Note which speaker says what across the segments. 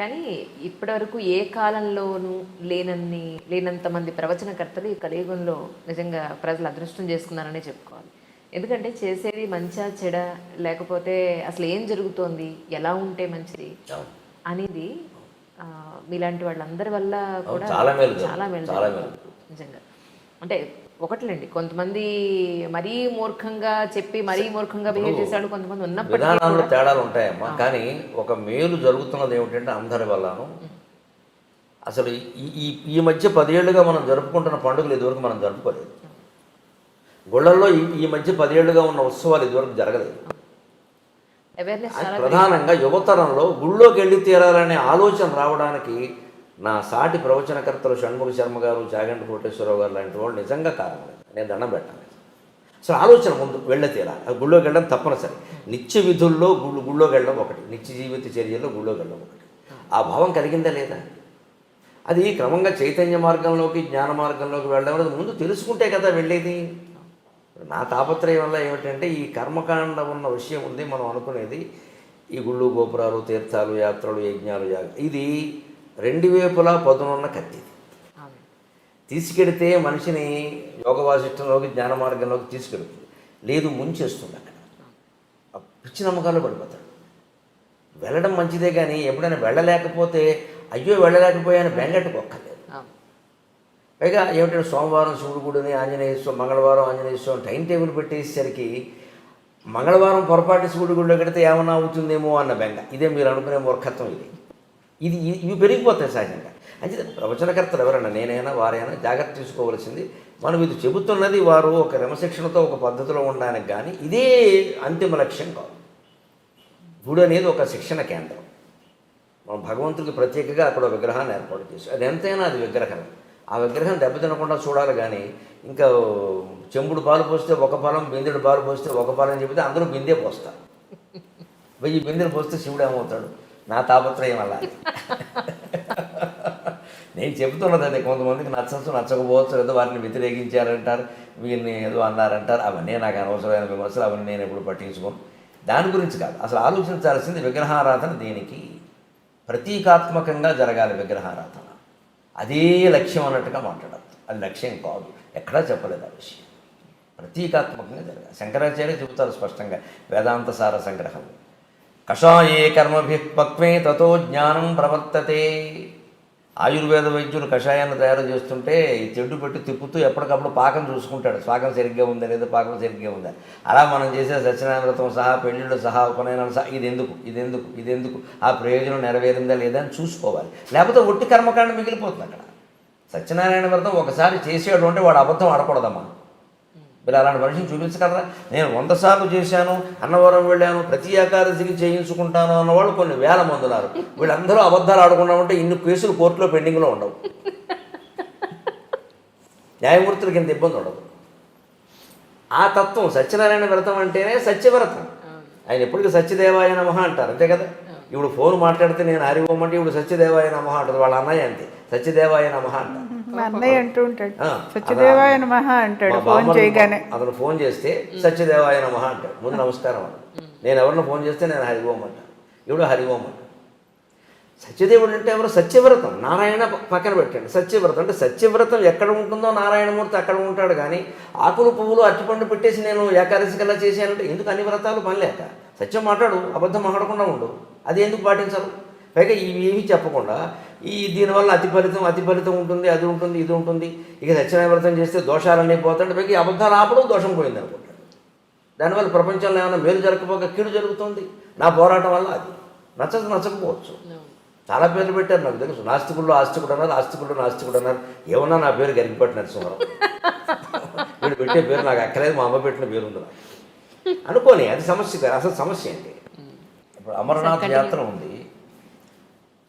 Speaker 1: కానీ ఇప్పటివరకు ఏ కాలంలోనూ లేనన్ని లేనంత మంది ప్రవచనకర్తలు ఈ కలియుగంలో నిజంగా ప్రజలు అదృష్టం చేసుకున్నారనే చెప్పుకోవాలి ఎందుకంటే చేసేది మంచా చెడ లేకపోతే అసలు ఏం జరుగుతోంది ఎలా ఉంటే మంచిది. అనేది మీలాంటి వాళ్ళందరి వల్ల కూడా
Speaker 2: చాలా మేలు.
Speaker 1: చాలా మేలు. నిజంగా అంటే ఒకట్లేండి. కొంతమంది మరీ మూర్ఖంగా చెప్పి మరీ మూర్ఖంగా బిహేవ్ చేశాడు కొంతమంది
Speaker 2: విధానాల్లో తేడాలు ఉంటాయమ్మా. కానీ ఒక మేలు జరుగుతున్నది ఏమిటంటే అందరి వల్లను అసలు ఈ ఈ ఈ మధ్య పదేళ్ళుగా మనం జరుపుకుంటున్న పండుగలు ఇదివరకు మనం జరుపుకోలేదు. గుళ్ళల్లో ఈ ఈ మధ్య పదేళ్ళుగా ఉన్న ఉత్సవాలు ఇదివరకు జరగలేదు. ప్రధానంగా యువతరంలో గుళ్ళోకి వెళ్ళి తీరాలనే ఆలోచన రావడానికి నా సాటి ప్రవచనకర్తలు షణ్ముఖ శర్మ గారు చాగంటి కోటేశ్వరరావు గారు లాంటి వాళ్ళు నిజంగా కారణం నేను దండం పెట్టాలి సో ఆలోచన ముందు వెళ్ళ తీరాలి. ఆ గుళ్ళోకి వెళ్ళడం తప్పనిసరి. నిత్య విధుల్లో గుళ్ళు గుళ్ళోకి వెళ్ళడం ఒకటి. నిత్య జీవిత చర్యల్లో గుళ్ళోకి వెళ్ళడం ఒకటి. ఆ భావం కలిగిందా లేదా? అది క్రమంగా చైతన్య మార్గంలోకి జ్ఞాన మార్గంలోకి వెళ్ళడం అనేది ముందు తెలుసుకుంటే కదా వెళ్ళేది. నా తాపత్రయం వల్ల ఏమిటంటే ఈ కర్మకాండ ఉన్న విషయం ఉంది మనం అనుకునేది. ఈ గుళ్ళు గోపురాలు తీర్థాలు యాత్రలు యజ్ఞాలు యాగ. ఇది రెండు వైపులా పదునున్న కత్తి. తీసుకెడితే మనిషిని యోగ వాసిష్టంలోకి జ్ఞాన మార్గంలోకి తీసుకెడుతుంది. లేదు ముంచేస్తుంది అక్కడ. పిచ్చి నమ్మకాలు పడిపోతాడు. వెళ్ళడం మంచిదే కానీ ఎప్పుడైనా వెళ్ళలేకపోతే అయ్యో వెళ్ళలేకపోయాను బెంగట్టుకోక్కర్లేదు. పైగా ఏమిటంటే సోమవారం శివుడు గుడిని ఆంజనేయ మంగళవారం ఆంజనేయ స్వామి టైం టేబుల్ పెట్టేసరికి మంగళవారం పొరపాటు శివుడి గుడిలో కడితే ఏమన్నా అవుతుందేమో అన్న బెంగ. ఇదే మీరు అనుకునే మూర్ఖత్వం ఇది. ఇది ఇవి పెరిగిపోతాయి సహజంగా. అంటే ప్రవచనకర్తలు ఎవరైనా నేనైనా వారైనా జాగ్రత్త తీసుకోవాల్సింది మనం ఇది చెబుతున్నది వారు ఒక క్రమశిక్షణతో ఒక పద్ధతిలో ఉండడానికి కానీ ఇదే అంతిమ లక్ష్యం కాదు. గుడి అనేది ఒక శిక్షణ కేంద్రం. మనం భగవంతుడికి ప్రత్యేకంగా అక్కడ విగ్రహాన్ని ఏర్పాటు చేసి అది ఎంతైనా అది విగ్రహం ఆ విగ్రహం దెబ్బతినకుండా చూడాలి కానీ ఇంకా చెంబుడు పాలు పోస్తే ఒక పాలం బిందెడు పాలు పోస్తే ఒక పాలం చెబితే అందరూ బిందే పోస్తారు. వెయ్యి బిందెలు పోస్తే శివుడు ఏమవుతాడు? నా తాపత్రయం వల్ల. నేను చెబుతున్నది అదే కొంతమందికి నచ్చచ్చు నచ్చకపోవచ్చు ఏదో వారిని వ్యతిరేకించారంటారు వీరిని ఏదో అన్నారంటారు అవన్నీ నాకు అనవసరమైన విమర్శలు అవన్నీ నేను ఎప్పుడు పట్టించుకోను. దాని గురించి కాదు అసలు ఆలోచించాల్సింది విగ్రహారాధన దేనికి? ప్రతీకాత్మకంగా జరగాలి విగ్రహారాధన. అదే లక్ష్యం అన్నట్టుగా మాట్లాడద్దు. అది లక్ష్యం కాదు. ఎక్కడా చెప్పలేదు ఆ విషయం. ప్రతీకాత్మకంగా జరగాలి. శంకరాచార్య చెబుతారు స్పష్టంగా వేదాంత సార సంగ్రహం. కషాయే కర్మభి పక్వే తతో జ్ఞానం ప్రవర్తతే. ఆయుర్వేద వైద్యులు కషాయాన్ని తయారు చేస్తుంటే ఈ తెడ్డు పెట్టి తిప్పుతూ ఎప్పటికప్పుడు పాకం చూసుకుంటాడు. పాకం సరిగ్గా ఉందా లేదా? పాకం సరిగ్గా ఉందా? అలా మనం చేసే సత్యనారాయణ వ్రతం సహా పెళ్ళిళ్ళు సహా ఉపనయనాలు సహా ఇది ఎందుకు ఇది ఎందుకు ఇది ఎందుకు ఆ ప్రయోజనం నెరవేరిందా లేదా అని చూసుకోవాలి. లేకపోతే ఒట్టి కర్మకాండ మిగిలిపోతుంది అక్కడ. సత్యనారాయణ వ్రతం ఒకసారి చేసాడు అంటే వాడు అబద్ధం ఆడకూడదమ్మా. మీరు అలాంటి మనిషిని చూపించగలరా? నేను వంద సార్లు చేశాను అన్నవరం వెళ్ళాను ప్రతి ఏకాదశికి చేయించుకుంటాను అన్నవాళ్ళు కొన్ని వేల మంది ఉన్నారు. వీళ్ళందరూ అబద్ధాలు ఆడకుండా ఉంటే ఇన్ని కేసులు కోర్టులో పెండింగ్లో ఉండవు. న్యాయమూర్తులకి ఇంత ఇబ్బంది ఉండదు. ఆ తత్వం సత్యనారాయణ వ్రతం అంటేనే సత్యవ్రతం. ఆయన ఎప్పటికీ సత్యదేవాయ నమః అంటారు అంతే కదా? ఇప్పుడు ఫోన్ మాట్లాడితే నేను హరి ఓం అంటే ఇప్పుడు సత్యదేవాయ నమః అంటారు వాళ్ళ అన్నయ్య అంతే. సత్యదేవాయ నమః అంటారు.
Speaker 3: మా అన్నయ్య అంటూ ఉంటాడు. సత్యదేవాయ నమః అంటాడు ఫోన్ చేయగానే.
Speaker 2: అతను ఫోన్ చేస్తే సత్యదేవాయ నమః అంటాడు. ముందు నమస్కారం అన్న నేను ఎవరిని ఫోన్ చేస్తే నేను హరి ఓం అంటాను ఇప్పుడు హరి ఓం అంటాను సత్యదేవుడు అంటే ఎవరు? సత్యవ్రతం. నారాయణ పక్కన పెట్టండి. సత్యవ్రతం అంటే సత్యవ్రతం ఎక్కడ ఉంటుందో నారాయణమూర్తి అక్కడ ఉంటాడు కానీ ఆకులు పువ్వులు అరటిపండు పెట్టేసి నేను ఏకాదశి కల్లా చేశానంటే ఎందుకు అన్ని వ్రతాలు పని లేక? సత్యం మాట్లాడు. అబద్ధం మాట్లాడకుండా ఉండు. అది ఎందుకు పాటించరు? పైగా ఇవి ఏమీ చెప్పకుండా ఈ దీనివల్ల అతి ఫలితం అతి ఫలితం ఉంటుంది అది ఉంటుంది ఇది ఉంటుంది. ఇక సత్యనారాయణ వ్రతం చేస్తే దోషాలన్నీ పోతాడు ఈ అబద్ధాలు ఆపడం దోషం పోయింది అనుకుంటాడు దానివల్ల ప్రపంచంలో ఏమైనా మేలు జరగకపోక కీడు జరుగుతుంది. నా పోరాటం వల్ల అది. నచ్చదు నచ్చకపోవచ్చు. చాలా పేర్లు పెట్టారు నాకు తెలుసు. నాస్తికుల్లో ఆస్తికుడు అన్నారు ఆస్తికుల్లో నాస్తికుడు అన్నారు. ఏమన్నా నా పేరు గరిగిపట్టి నరసింహరావు వీడు పెట్టే పేరు నాకు అక్కలేదు మా అమ్మ పెట్టిన పేరు ఉంది నాకు. అనుకోని అది సమస్య కాదు. అసలు సమస్య ఏంటి? ఇప్పుడు అమరనాథ్ యాత్ర ఉంది.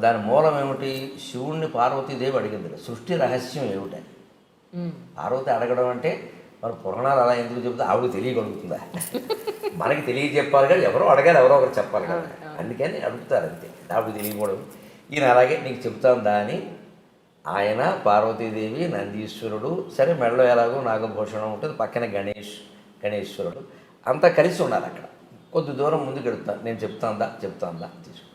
Speaker 2: దాని మూలం ఏమిటి? శివుణ్ణి పార్వతీదేవి అడిగింది. సృష్టి రహస్యం ఏమిటని పార్వతి అడగడం అంటే మన పురాణాలు అలా ఎందుకు చెబుతా? ఆవిడ తెలియగలుగుతుందా? మనకి తెలియజెప్పాలి కానీ ఎవరో అడగాలి ఎవరో ఒకరు చెప్పాలి కదా. అందుకని అడుగుతారు అంతే. ఆవిడ తెలియకూడదు. ఈయన అలాగే నీకు చెప్తాందా అని ఆయన పార్వతీదేవి నందీశ్వరుడు సరే మెడలో ఎలాగో నాగభూషణం ఉంటుంది పక్కన గణేష్ గణేశ్వరుడు. అంతా కలిసి ఉన్నారు అక్కడ. కొద్ది దూరం ముందుకు వెళ్తాను నేను చెప్తాందా చెప్తాందా తీసుకు.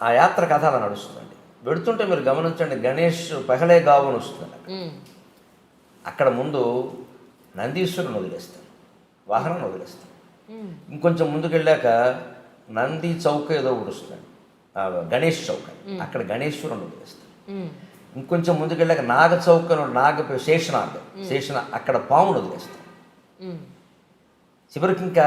Speaker 2: ఆ యాత్ర కథ అలా నడుస్తుందండి. వెడుతుంటే మీరు గమనించండి గణేష్ పెహలే గావు అని వస్తుంది అక్కడ. ముందు నందీశ్వరుని వదిలేస్తాను వాహనం వదిలేస్తాను ఇంకొంచెం ముందుకు వెళ్ళాక నంది చౌక ఏదో ఒకటి వస్తుంది ఆ, గణేష్ చౌక. అక్కడ గణేశ్వరుని వదిలేస్తాను ఇంకొంచెం ముందుకు వెళ్ళాక నాగ చౌక నాగ శేషనాగ్. శేషన అక్కడ పామును వదిలేస్తాను చివరికి ఇంకా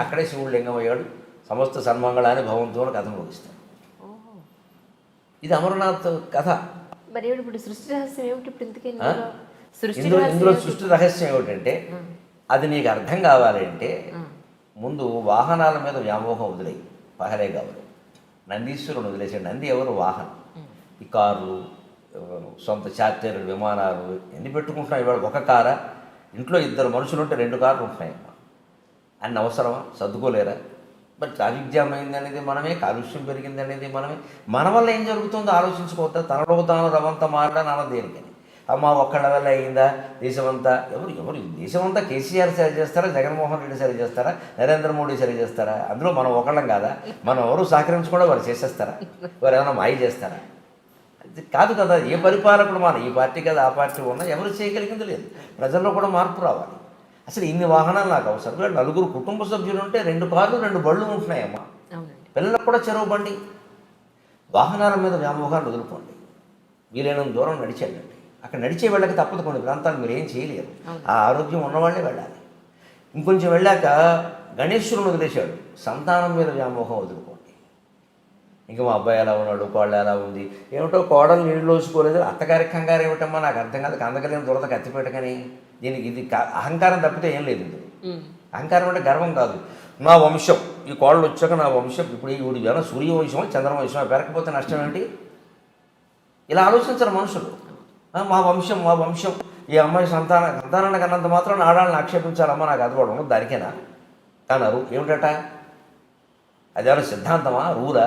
Speaker 2: అక్కడే శివుడు లింగం అయ్యాడు. సమస్త సన్మంగళాన్ని భవంతో కథ ముగిస్తాడు. ఇది అమరనాథ్ కథ.
Speaker 1: మరి ఇప్పుడు సృష్టి రహస్యం ఏమిటి ఇప్పుడు? ఇందులో? సృష్టి
Speaker 2: ఇందులో? సృష్టి రహస్యం ఏమిటంటే అది నీకు అర్థం కావాలి అంటే ముందు వాహనాల మీద వ్యామోహం వదిలేయి. పహలే కావాలి నందీశ్వరుని వదిలేసాడు నంది ఎవరు? వాహనం. ఈ కార్లు సొంత చార్టర్లు విమానాలు ఎన్ని పెట్టుకుంటున్నాయి. ఇవాళ ఒక కారా ఇంట్లో ఇద్దరు మనుషులు ఉంటే రెండు కార్లు ఉంటున్నాయమ్మా. అన్న అవసరమా? సర్దుకోలేరా? మరి ట్రాఫిక్ జామ్ అయింది అనేది మనమే కాలుష్యం పెరిగింది అనేది మనమే. మన వల్ల ఏం జరుగుతుందో ఆలోచించుకోవద్దా? తనలో తాను రవంతా మారడా నాన్న దేనికని? అమ్మ ఒక్కళ్ళ వల్ల అయిందా? దేశమంతా ఎవరు ఎవరు దేశమంతా కేసీఆర్ సరి చేస్తారా? జగన్మోహన్ రెడ్డి సరి చేస్తారా? నరేంద్ర మోడీ సరి చేస్తారా? అందులో మనం ఒకళ్ళం కాదా? మనం ఎవరు సహకరించకుండా వారు చేసేస్తారా? వారు ఏమైనా మాయ చేస్తారా? అది కాదు కదా ఏ పరిపాలకుడు మన ఈ పార్టీ కదా ఆ పార్టీ ఉన్నా ఎవరు చేయగలిగింది లేదు. ప్రజల్లో కూడా మార్పు రావాలి. అసలు ఇన్ని వాహనాలు నాకు అవసరం. లేదు నలుగురు కుటుంబ సభ్యులు ఉంటే రెండు కార్లు రెండు బళ్ళు ఉంటున్నాయమ్మా. పిల్లలకు కూడా చెరువు బండి. వాహనాల మీద వ్యామోహాలు వదులుకోండి. వీలైనంత దూరం నడిచి వెళ్ళండి అక్కడ నడిచే వెళ్ళక తప్పదు. కొన్ని ప్రాంతాలు మీరు ఏం చేయలేరు. ఆ ఆరోగ్యం ఉన్నవాళ్ళే వెళ్ళాలి. ఇంకొంచెం వెళ్ళాక గణేశ్వరుని వదిలేశాడు. సంతానం మీద వ్యామోహం వదులుకోండి ఇంకా మా అబ్బాయి ఎలా ఉన్నాడు కోళ్ళు ఎలా ఉంది? ఏమిటో కోడలు నీళ్ళు వేసుకోలేదు అత్తగారి కంగారు ఏమిటమ్మా? నాకు అర్థం కాదు కందకలేని దురద కత్తిపెట్టకని దీనికి ఇది అహంకారం తప్పితే ఏం లేదు అహంకారం అంటే గర్వం కాదు. నా వంశం ఈ కోళ్ళు వచ్చాక నా వంశం ఇప్పుడు ఈ ఊడి ఏమైనా సూర్యవంశమా చంద్రవంశమా పెరగకపోతే నష్టం ఏంటి? ఇలా ఆలోచించరు మనుషులు. మా వంశం మా వంశం. ఈ అమ్మాయి సంతాన సంతానాన్ని కన్నంత మాత్రం ఆడాలని ఆక్షేపించాలమ్మా నాకు అది కూడా ఉండదు దానికేనా? అన్నారు ఏమిటట? అదేమైనా సిద్ధాంతమా? రూలా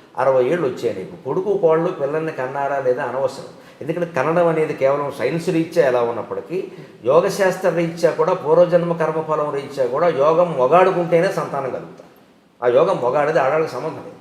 Speaker 2: అరవై ఏళ్ళు వచ్చాయి నీకు. కొడుకు కోళ్ళు పిల్లల్ని కన్నారా లేదా అనవసరం. ఎందుకంటే కన్నడం అనేది కేవలం సైన్స్ రీత్యా ఎలా ఉన్నప్పటికీ యోగశాస్త్ర రీత్యా కూడా పూర్వజన్మ కర్మఫలం రీత్యా కూడా యోగం మొగాడుకుంటేనే సంతానం కలుగుతాం. ఆ యోగం మొగాడిది ఆడాళ్ళకి సంబంధం లేదు.